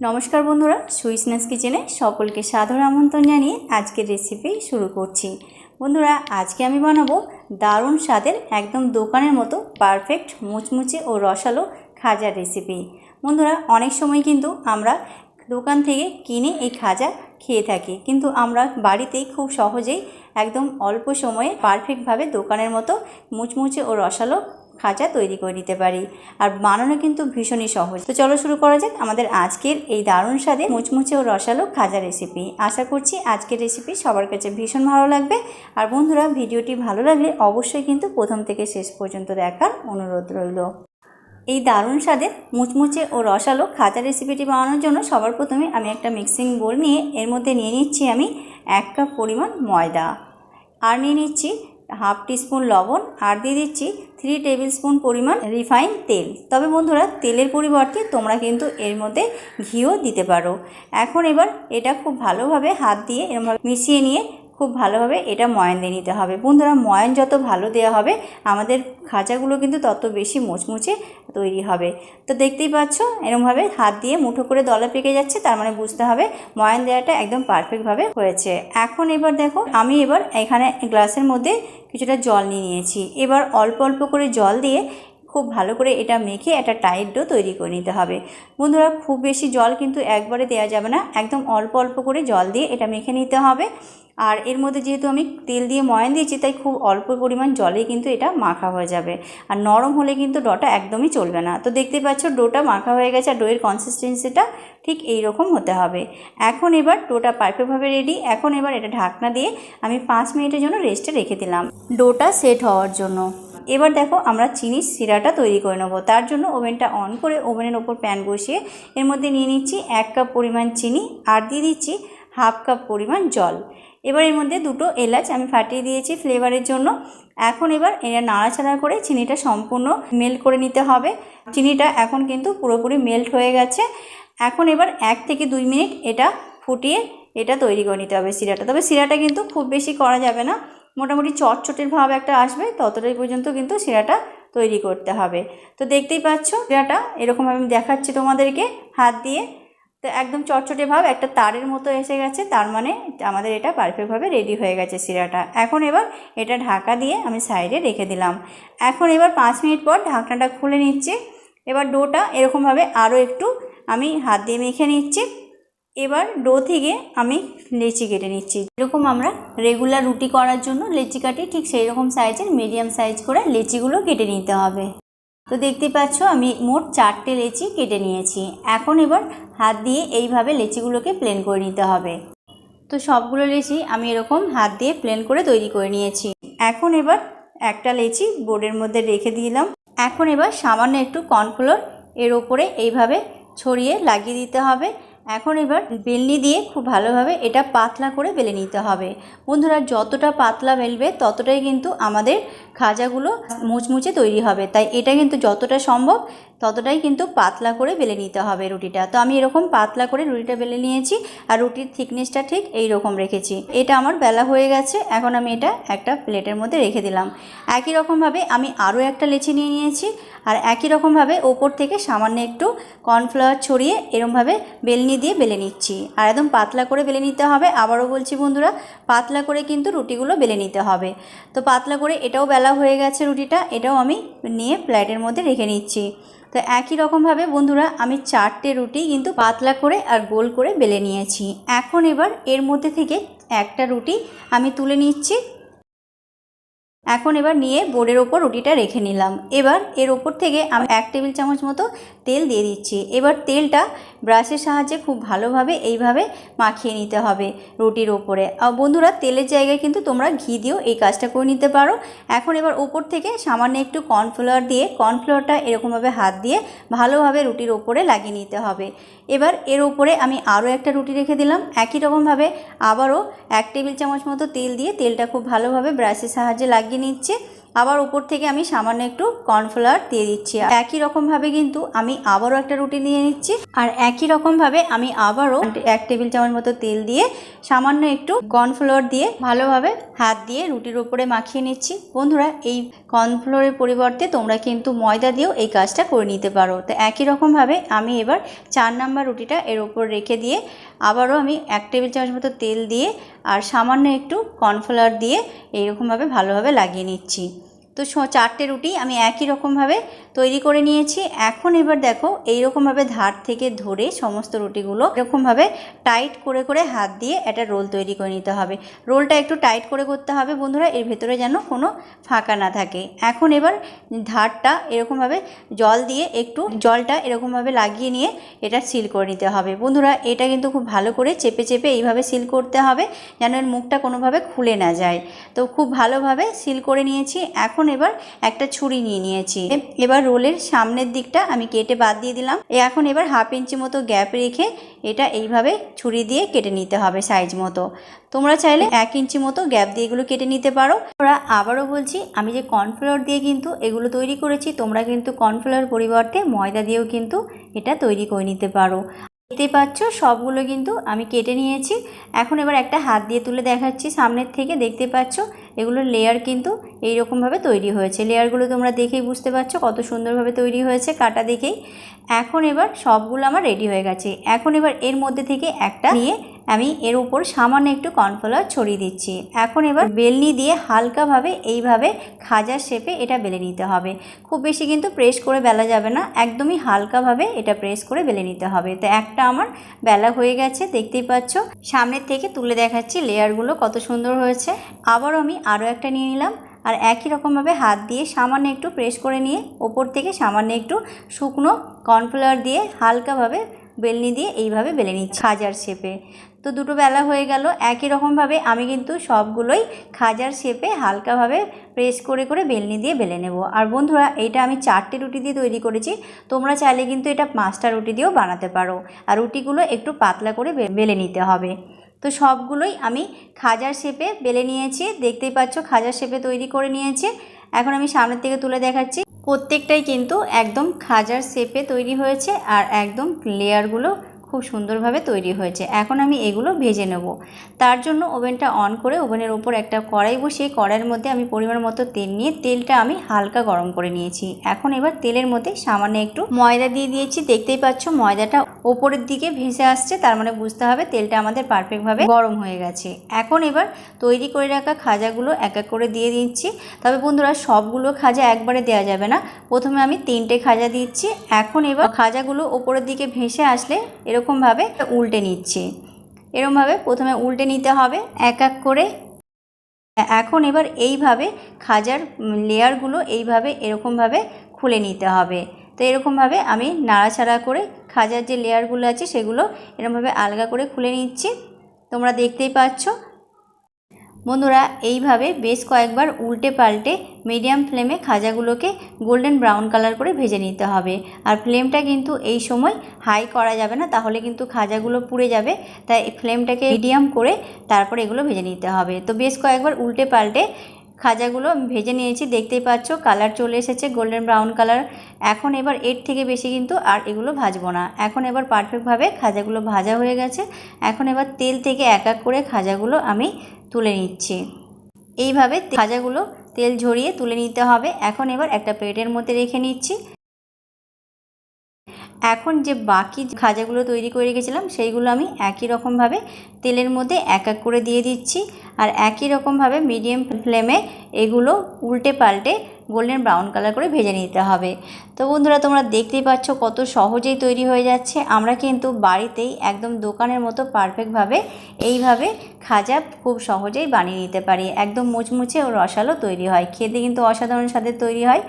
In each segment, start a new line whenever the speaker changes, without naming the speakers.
নমস্কার বন্ধুরা সুইসনেস কিচেনে সকলকে সাদর আমন্ত্রণ জানিয়ে আজকের রেসিপি শুরু করছি। বন্ধুরা, আজকে আমি বানাবো দারুণ স্বাদের একদম দোকানের মতো পারফেক্ট মুচমুচে ও রসালো খাজার রেসিপি বন্ধুরা, অনেক সময় কিন্তু আমরা দোকান থেকে কিনে এই খাজা খেয়ে থাকি, কিন্তু আমরা বাড়িতেই খুব সহজেই একদম অল্প সময়ে পারফেক্টভাবে দোকানের মতো মুচমুচে ও রসালো খাজা তৈরি করে নিতে পারি। আর বানানো কিন্তু ভীষণই সহজ। তো চলো শুরু করা যাক আমাদের আজকের এই দারুণ স্বাদে মুচমুচে ও রসালো খাজা রেসিপি আশা করছি আজকের রেসিপি সবার কাছে ভীষণ ভালো লাগবে। আর বন্ধুরা, ভিডিওটি ভালো লাগলে অবশ্যই কিন্তু প্রথম থেকে শেষ পর্যন্ত দেখার অনুরোধ রইল। এই দারুণ স্বাদের মুচমুচে ও রসালো খাজা রেসিপিটি বানানোর জন্য সবার প্রথমে আমি একটা মিক্সিং বোল নিয়ে এর মধ্যে নিয়ে নিচ্ছি আমি এক কাপ পরিমাণ ময়দা। আর নিয়ে নিচ্ছি হাফ টিস্পুন লবণ আর দিয়ে দিচ্ছি থ্রি টেবিল স্পুন পরিমাণ রিফাইন তেল। তবে বন্ধুরা, তেলের পরিবর্তে তোমরা কিন্তু এর মধ্যে ঘিও দিতে পারো। এখন এবার এটা খুব ভালোভাবে হাত দিয়ে এরমভাবে মিশিয়ে নিয়ে খুব ভালোভাবে এটা ময়ান দিয়ে নিতে হবে। বন্ধুরা, ময়ান যত ভালো দেওয়া হবে, আমাদের খাঁচাগুলো কিন্তু তত বেশি মুচমুচে তৈরি হবে। তো দেখতেই পাচ্ছ, এরমভাবে হাত দিয়ে মুঠো করে দলা পেকে যাচ্ছে, তার মানে বুঝতে হবে ময়ান দেওয়াটা একদম পারফেক্টভাবে হয়েছে। এখন এবার দেখো, আমি এবার এখানে গ্লাসের মধ্যে কিছুটা জল নিয়ে নিয়েছি। এবার অল্প অল্প করে জল দিয়ে খুব ভালো করে এটা মেখে একটা টাইট ডো তৈরি করে নিতে হবে। বন্ধুরা, খুব বেশি জল কিন্তু একবারে দেওয়া যাবে না, একদম অল্প অল্প করে জল দিয়ে এটা মেখে নিতে হবে। আর এর মধ্যে যেহেতু আমি তেল দিয়ে ময়ান দিয়েছি, তাই খুব অল্প পরিমাণ জলেই কিন্তু এটা মাখা হয়ে যাবে। আর নরম হলে কিন্তু ডোটা একদমই চলবে না। তো দেখতে পাচ্ছ, ডোটা মাখা হয়ে গেছে আর ডোয়ের কনসিস্টেন্সিটা ঠিক এই রকম হতে হবে। এখন এবার ডোটা পারফেক্টভাবে রেডি এখন এবার এটা ঢাকনা দিয়ে আমি পাঁচ মিনিটের জন্য রেস্টে রেখে দিলাম। ডোটা সেট হওয়ার জন্য। এবার দেখো, আমরা চিনির সিরাটা তৈরি করে নেব। তার জন্য ওভেনটা অন করে ওভেনের ওপর প্যান বসিয়ে এর মধ্যে নিয়ে নিচ্ছি এক কাপ পরিমাণ চিনি আর দিয়ে দিচ্ছি হাফ কাপ পরিমাণ জল। এবার এর মধ্যে দুটো এলাচ আমি ফাটিয়ে দিয়েছি ফ্লেভারের জন্য। এখন এবার এটা নাড়াচাড়া করে চিনিটা সম্পূর্ণ মেল্ট করে নিতে হবে। চিনিটা এখন কিন্তু পুরোপুরি মেল্ট হয়ে গেছে। এখন এবার এক থেকে দুই মিনিট এটা ফুটিয়ে এটা তৈরি করে নিতে হবে সিরাটা তবে সিরাটা কিন্তু খুব বেশি করা যাবে না। মোটামুটি চটচটের ভাব একটা আসবে, ততটাই পর্যন্ত কিন্তু শিরাটা তৈরি করতে হবে। তো দেখতেই পাচ্ছ, শিরাটা এরকম আমি দেখাচ্ছি তোমাদেরকে হাত দিয়ে। তো একদম চটচটে ভাব, একটা তারের মতো এসে গেছে, তার মানে আমাদের এটা পারফেক্টভাবে রেডি হয়ে গেছে শিরাটা। এখন এবার এটা ঢাকা দিয়ে আমি সাইডে রেখে দিলাম। এখন এবার পাঁচ মিনিট পর ঢাকনাটা খুলে নিচ্ছি। এবার ডোটা এরকমভাবে আরও একটু আমি হাত দিয়ে মেখে নিচ্ছি। এবার ডো থেকে আমি লেচি কেটে নিচ্ছি। যেরকম আমরা রেগুলার রুটি করার জন্য লেচি কাটি ঠিক সেই রকম সাইজের মিডিয়াম সাইজ করে লেচিগুলো কেটে নিতে হবে। তো দেখতে পাচ্ছ, আমি মোট চারটে লেচি কেটে নিয়েছি। এখন এবার হাত দিয়ে এইভাবে লেচিগুলোকে প্লেন করে নিতে হবে। তো সবগুলো লেচি আমি এরকম হাত দিয়ে প্লেন করে তৈরি করে নিয়েছি। এখন এবার একটা লেচি বোর্ডের মধ্যে রেখে দিলাম। এখন এবার সামান্য একটু কর্নফ্লোর এর ওপরে এইভাবে ছড়িয়ে লাগিয়ে দিতে হবে। এখন এবার বেলনি দিয়ে খুব ভালোভাবে এটা পাতলা করে বেলে নিতে হবে। বন্ধুরা, যতটা পাতলা বেলবে, ততটাই কিন্তু আমাদের খাজাগুলো মুচমুচে তৈরি হবে। তাই এটা কিন্তু যতটা সম্ভব, ততটাই কিন্তু পাতলা করে বেলে নিতে হবে রুটিটা। তো আমি এরকম পাতলা করে রুটিটা বেলে নিয়েছি আর রুটির থিকনেসটা ঠিক এই রকম রেখেছি। এটা আমার বেলা হয়ে গেছে, এখন আমি এটা একটা প্লেটের মধ্যে রেখে দিলাম। একই রকমভাবে আমি আরও একটা লেচি নিয়ে নিয়েছি আর একই রকমভাবে ওপর থেকে সামান্য একটু কর্নফ্লাওয়ার ছড়িয়ে এরমভাবে বেলনি দিয়ে বেলে নিচ্ছি। আর একদম পাতলা করে বেলে নিতে হবে। আবারও বলছি বন্ধুরা, পাতলা করে কিন্তু রুটিগুলো বেলে নিতে হবে। তো পাতলা করে এটাও বেলা হয়ে গেছে রুটিটা, এটাও আমি নিয়ে প্লেটের মধ্যে রেখে নিচ্ছি। তো একই রকমভাবে বন্ধুরা, আমি চারটে রুটি কিন্তু পাতলা করে আর গোল করে বেলে নিয়েছি। এখন এবার এর মধ্যে থেকে একটা রুটি আমি তুলে নিচ্ছি। এখন এবার নিয়ে বোর্ডের ওপর রুটিটা রেখে নিলাম। এবার এর ওপর থেকে আমি এক টেবিল চামচ মতো তেল দিয়ে দিচ্ছি। এবার তেলটা ব্রাশের সাহায্যে খুব ভালোভাবে এইভাবে মাখিয়ে নিতে হবে রুটির ওপরে। আর বন্ধুরা, তেলের জায়গায় কিন্তু তোমরা ঘি দিয়েও এই কাজটা করে নিতে পারো। এখন এবার ওপর থেকে সামান্য একটু কর্নফ্লাওয়ার দিয়ে কর্নফ্লাওয়ারটা এরকমভাবে হাত দিয়ে ভালোভাবে রুটির ওপরে লাগিয়ে নিতে হবে। এবার এর উপরে আমি আরও একটা রুটি রেখে দিলাম। একই রকমভাবে আবারও এক টেবিল চামচ মতো তেল দিয়ে তেলটা খুব ভালোভাবে ব্রাশের সাহায্যে লাগিয়ে নিচ্ছে। আবার উপর থেকে আমি সামান্য একটু কর্নফ্লাওয়ার দিয়ে দিচ্ছি। একই রকমভাবে কিন্তু আমি আবারও একটা রুটি নিয়ে নিচ্ছি। আর একই রকমভাবে আমি আবারও এক টেবিল চামচ মতো তেল দিয়ে সামান্য একটু কর্নফ্লাওয়ার দিয়ে ভালোভাবে হাত দিয়ে রুটির উপরে মাখিয়ে নিচ্ছি। বন্ধুরা, এই কর্নফ্লোরের পরিবর্তে তোমরা কিন্তু ময়দা দিয়েও এই কাজটা করে নিতে পারো। তো একই রকমভাবে আমি এবার চার নাম্বার রুটিটা এর ওপর রেখে দিয়ে আবারও আমি এক টেবিল চামচ মতো তেল দিয়ে আর সামান্য একটু কর্নফ্লাওয়ার দিয়ে এইরকমভাবে ভালোভাবে লাগিয়ে নিচ্ছি। তো চারটে রুটি আমি একই রকমভাবে তৈরি করে নিয়েছি। এখন এবার দেখো এইরকমভাবে ধার থেকে ধরে সমস্ত রুটিগুলো এরকমভাবে টাইট করে করে হাত দিয়ে একটা রোল তৈরি করে নিতে হবে। রোলটা একটু টাইট করে করতে হবে বন্ধুরা, এর ভেতরে যেন কোনো ফাঁকা না থাকে। এখন এবার ধারটা এরকমভাবে জল দিয়ে একটু জলটা এরকমভাবে লাগিয়ে নিয়ে এটা সিল করে নিতে হবে। বন্ধুরা, এটা কিন্তু খুব ভালো করে চেপে চেপে এইভাবে সিল করতে হবে যেন এর মুখটা কোনোভাবে খুলে না যায়। তো খুব ভালোভাবে সিল করে নিয়েছি। এখন এবার একটা ছুরি নিয়ে নিয়েছি। এবার রোলের সামনের দিকটা আমি কেটে বাদ দিয়ে দিলাম। এখন এবার হাফ ইঞ্চি মতো গ্যাপ রেখে এটা এইভাবে ছুরি দিয়ে কেটে নিতে হবে সাইজ মতো। তোমরা চাইলে এক ইঞ্চি মতো গ্যাপ দিয়ে এগুলো কেটে নিতে পারো। তোমরা আবারও বলছি, আমি যে কর্নফ্লাওয়ার দিয়ে কিন্তু এগুলো তৈরি করেছি, তোমরা কিন্তু কর্নফ্লাওয়ার পরিবর্তে ময়দা দিয়েও কিন্তু এটা তৈরি করে নিতে পারো। দেখতেই পাচ্ছ, সবগুলো কিন্তু আমি কেটে নিয়েছি। এখন এবার একটা হাত দিয়ে তুলে দেখাচ্ছি সামনের থেকে। দেখতে পাচ্ছ এগুলোর লেয়ার কিন্তু এই রকমভাবে তৈরি হয়েছে। লেয়ারগুলো তোমরা দেখেই বুঝতে পারছ কত সুন্দরভাবে তৈরি হয়েছে, কাটা দেখেই। এখন এবার সবগুলো আমার রেডি হয়ে গেছে। এখন এবার এর মধ্যে থেকে একটা নিয়ে আমি এর উপর সামান্য একটু কর্নফ্লাওয়ার ছড়িয়ে দিচ্ছি। এখন এবার বেলনি দিয়ে হালকাভাবে এইভাবে খাজার শেপে এটা বেলে নিতে হবে। খুব বেশি কিন্তু প্রেস করে বেলা যাবে না, একদমই হালকাভাবে এটা প্রেস করে বেলে নিতে হবে। তো একটা আমার বেলা হয়ে গেছে, দেখতেই পাচ্ছ। সামনের থেকে তুলে দেখাচ্ছি লেয়ারগুলো কত সুন্দর হয়েছে। আবারও আমি আরও একটা নিয়ে নিলাম। আর একই রকমভাবে হাত দিয়ে সামান্য একটু প্রেস করে নিয়ে ওপর থেকে সামান্য একটু শুকনো কর্নফ্লাওয়ার দিয়ে হালকাভাবে বেলনি দিয়ে এইভাবে বেলে নিচ্ছি খাজার শেপে। তো দুটো বেলা হয়ে গেল। একই রকমভাবে আমি কিন্তু সবগুলোই খাজার শেপে হালকাভাবে প্রেস করে করে বেলনি দিয়ে বেলে নেব। আর বন্ধুরা, এইটা আমি চারটে রুটি দিয়ে তৈরি করেছি। তোমরা চাইলে কিন্তু এটা পাঁচটা রুটি দিয়েও বানাতে পারো। আর রুটিগুলো একটু পাতলা করে বেলে নিতে হবে। তো সবগুলোই আমি খাজার শেপে বেলে নিয়েছি। দেখতেই পাচ্ছ, খাজার শেপে তৈরি করে নিয়েছি। এখন আমি সামনের থেকে তুলে দেখাচ্ছি। প্রত্যেকটাই কিন্তু একদম খাজার শেপে তৈরি হয়েছে। আর একদম লেয়ারগুলো খুব সুন্দরভাবে তৈরি হয়েছে। এখন আমি এগুলো ভেজে নেব। তার জন্য ওভেনটা অন করে ওভেনের ওপর একটা কড়াই বসিয়ে কড়াইয়ের মধ্যে আমি পরিমাণ মতো তেল নিয়ে তেলটা আমি হালকা গরম করে নিয়েছি। এখন এবার তেলের মধ্যে সামান্য একটু ময়দা দিয়ে দিয়েছি। দেখতেই পাচ্ছ ময়দাটা ওপরের দিকে ভেসে আসছে, তার মানে বুঝতে হবে তেলটা আমাদের পারফেক্টভাবে গরম হয়ে গেছে। এখন এবার তৈরি করে রাখা খাজাগুলো এক এক করে দিয়ে দিচ্ছি। তবে বন্ধুরা, সবগুলো খাজা একবারে দেওয়া যাবে না। প্রথমে আমি তিনটে খাজা দিচ্ছি। এখন এবার খাজাগুলো ওপরের দিকে ভেসে আসলে এরকমভাবে উল্টে নিচ্ছি। এরমভাবে প্রথমে উল্টে নিতে হবে, এক এক করে। এখন এবার এইভাবে খাজার লেয়ারগুলো এইভাবে এরকমভাবে খুলে নিতে হবে। তো এরকমভাবে আমি নাড়াচাড়া করে খাজার যে লেয়ারগুলো আছে সেগুলো এরকমভাবে আলগা করে খুলে নিচ্ছি। তোমরা দেখতেই পাচ্ছ বন্ধুরা, এইভাবে বেশ কয়েকবার উল্টে পাল্টে মিডিয়াম ফ্লেমে খাজাগুলোকে গোল্ডেন ব্রাউন কালার করে ভেজে নিতে হবে। আর ফ্লেমটা কিন্তু এই সময় হাই করা যাবে না, তাহলে কিন্তু খাজাগুলো পুড়ে যাবে। তাই ফ্লেমটাকে মিডিয়াম করে তারপর এগুলো ভেজে নিতে হবে। তো বেশ কয়েকবার উল্টে পাল্টে খাজাগুলো ভেজে নিয়েছি, দেখতেই পাচ্ছ কালার চলে এসেছে গোল্ডেন ব্রাউন কালার। এখন এবার এর থেকে বেশি কিন্তু আর এগুলো ভাজবো না। এখন এবার পারফেক্টভাবে খাজাগুলো ভাজা হয়ে গেছে। এখন এবার তেল থেকে এক এক করে খাজাগুলো আমি তুলে নিচ্ছি। এইভাবে খাজাগুলো তেল ঝরিয়ে তুলে নিতে হবে। এখন এবার একটা প্লেটের মধ্যে রেখে নিচ্ছি। এখন যে বাকি খাজাগুলো তৈরি করে রেখেছিলাম, সেইগুলো আমি একই রকমভাবে তেলের মধ্যে এক এক করে দিয়ে দিচ্ছি। আর একই রকমভাবে মিডিয়াম ফ্লেমে এগুলো উল্টে পাল্টে গোল্ডেন ব্রাউন কালার করে ভেজে নিতে হবে। তো বন্ধুরা, তোমরা দেখতেই পাচ্ছ কত সহজেই তৈরি হয়ে যাচ্ছে। আমরা কিন্তু বাড়িতেই একদম দোকানের মতো পারফেক্টভাবে এইভাবে খাজা খুব সহজেই বানিয়ে নিতে পারি। একদম মুচমুচে ও রসালো তৈরি হয়। খেতে কিন্তু অসাধারণ স্বাদের তৈরি হয়।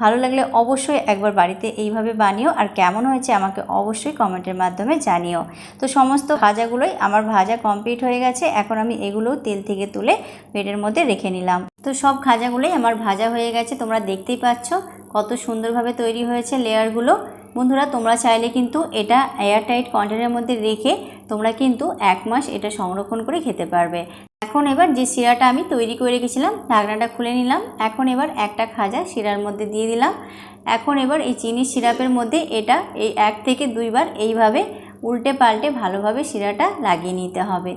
ভালো লাগলে অবশ্যই একবার বাড়িতে এইভাবে বানিও আর কেমন হয়েছে আমাকে অবশ্যই কমেন্টের মাধ্যমে জানিও। তো সমস্ত ভাজাগুলোই আমার ভাজা কমপ্লিট হয়ে গেছে, এখন আমি এগুলোও তেল থেকে তুলে প্লেটের মধ্যে রেখে নিলাম। তো সব খাজাগুলোই আমার ভাজা হয়ে গেছে, তোমরা দেখতেই পাচ্ছ কত সুন্দরভাবে তৈরি হয়েছে লেয়ারগুলো। বন্ধুরা, তোমরা চাইলে কিন্তু এটা এয়ারটাইট কন্টেনারের মধ্যে রেখে তোমরা কিন্তু এক মাস এটা সংরক্ষণ করে খেতে পারবে। এখন এবার যে শিরাটা আমি তৈরি করে রেখেছিলাম, ঢাকনাটা খুলে নিলাম। এখন এবার একটা খাজা শিরার মধ্যে দিয়ে দিলাম। এখন এবার এই চিনির সিরাপের মধ্যে এটা এই এক থেকে দুইবার এইভাবে উল্টে পাল্টে ভালোভাবে শিরাটা লাগিয়ে নিতে হবে।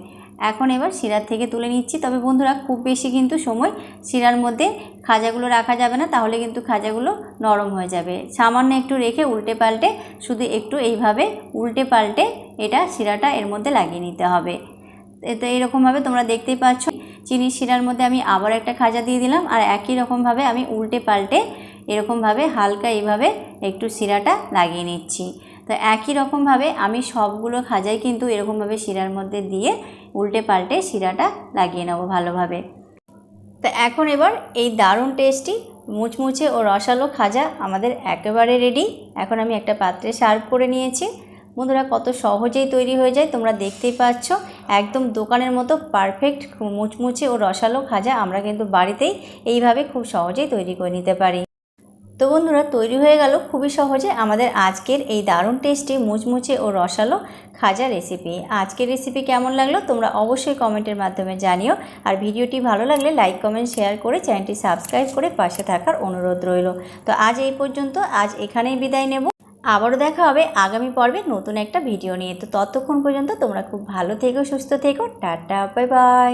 এখন এবার শিরার থেকে তুলে নিচ্ছি। তবে বন্ধুরা, খুব বেশি কিন্তু সময় শিরার মধ্যে খাজাগুলো রাখা যাবে না, তাহলে কিন্তু খাজাগুলো নরম হয়ে যাবে। সামান্য একটু রেখে উল্টে পাল্টে, শুধু একটু এইভাবে উল্টে পাল্টে এটা শিরাটা এর মধ্যে লাগিয়ে নিতে হবে। তো এরকমভাবে তোমরা দেখতেই পাচ্ছ, চিনির শিরার মধ্যে আমি আবার একটা খাজা দিয়ে দিলাম, আর একই রকমভাবে আমি উল্টে পাল্টে এরকমভাবে হালকা এইভাবে একটু শিরাটা লাগিয়ে নিচ্ছি। তো একই রকমভাবে আমি সবগুলো খাজাই কিন্তু এরকমভাবে শিরার মধ্যে দিয়ে উল্টে পাল্টে শিরাটা লাগিয়ে নেব ভালোভাবে। তো এখন এবার এই দারুণ টেস্টি মুচমুচে ও রসালো খাজা আমাদের একেবারে রেডি এখন আমি একটা পাত্রে সার্ভ করে নিয়েছি। বন্ধুরা, কত সহজেই তৈরি হয়ে যায়, তোমরা দেখতেই পাচ্ছ। একদম দোকানের মতো পারফেক্ট মুচমুচে ও রসালো খাজা আমরা কিন্তু বাড়িতেই এইভাবে খুব সহজেই তৈরি করে নিতে পারি। তো বন্ধুরা, তৈরি হয়ে গেল খুবই সহজে আমাদের আজকের এই দারুণ টেস্টি মুচমুচে ও রসালো খাজা রেসিপি আজকের রেসিপি কেমন লাগল তোমরা অবশ্যই কমেন্টের মাধ্যমে জানিও। আর ভিডিওটি ভালো লাগলে লাইক কমেন্ট শেয়ার করে চ্যানেলটি সাবস্ক্রাইব করে পাশে থাকার অনুরোধ রইল। তো আজ এই পর্যন্ত, আজ এখানেই বিদায় নেব। আবারও দেখা হবে আগামী পর্বে নতুন একটা ভিডিও নিয়ে। তো ততক্ষণ পর্যন্ত তোমরা খুব ভালো থেকো, সুস্থ থেকো। Tata bye bye